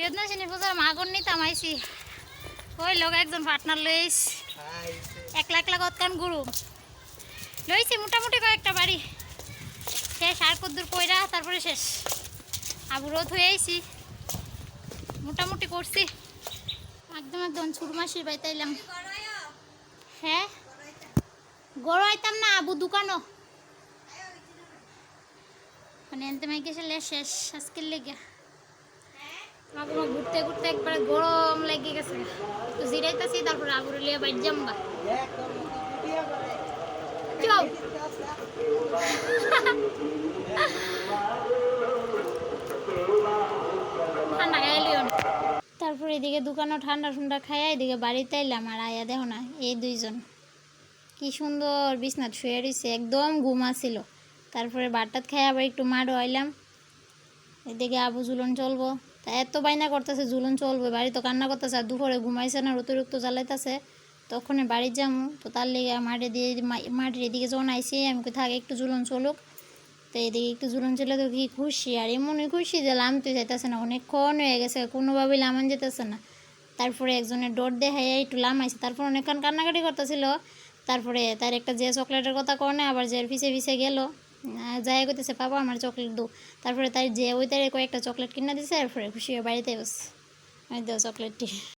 বেদনাশিনী পূজার মাগন নিতাম আইসি ওই লোক একজন পার্টনার লইস। একলা একলা কতক্ষণ গুরু? লইছি মোটামুটি কয়েকটা বাড়ি। শেষ, আর কদ্দুর কইরা তারপরে শেষ। আবুরও থয়ে আইছি। মোটামুটি করছি। একদম একদম ছুটমাসির বাইতাইলাম হ্যাঁ? গড় আইতাম না, আবু দোকানও। মানে এনতে মাই গেছে শেষ, আজকের লেগে। ঘুরতে ঘুরতে একবারে গরম লেগে গেছে। জিরাইতাছি, তারপরে তারপরে এদিকে দোকানও ঠান্ডা ঠান্ডা খাইয়া এদিকে বাড়িতে এলাম আর আয়া দেখো না, এই দুইজন। কি সুন্দর বিছনাথ শুয়ে রয়েছে একদম ঘুম আসছিল তারপরে বারটাত খাই আবার একটু মারও আইলাম। এদিকে আবু জুলন চলবো। এত বাইনা করতেছে জুলন চলবে, বাড়ি তো কান্না করতেছে, আর দুপুরে ঘুমাইছে না, অতিরিক্ত জ্বালাইতেছে। তখন বাড়ির যাব তো তার লেগে মাঠে দিয়ে মা- মাটির এদিকে যখন আইসি, আমি থাকে, একটু জুলন চলুক। তো এদিকে একটু জুলন চলে তো কি খুশি, আর এমনই খুশি যে লাম লামতে যাইতেছে না, অনেকক্ষণ হয়ে গেছে, কোনোভাবেই লামান যেতেছে না। তারপরে একজনের ডোর দেখাই একটু লামাইছে, তারপর অনেকক্ষণ কান্নাকাটি করতেছিল। তারপরে তার একটা যে চকলেটের কথা কনে আবার যে পিছে পিছে গেল। যাই করতেছে পাপা, আমার চকলেট দো তারপরে তার যে, ওই তারে কয়েকটা চকলেট কিনা দিছে তারপরে খুশি হয়ে বাড়িতে বসে। আমি দেবো চকলেটটি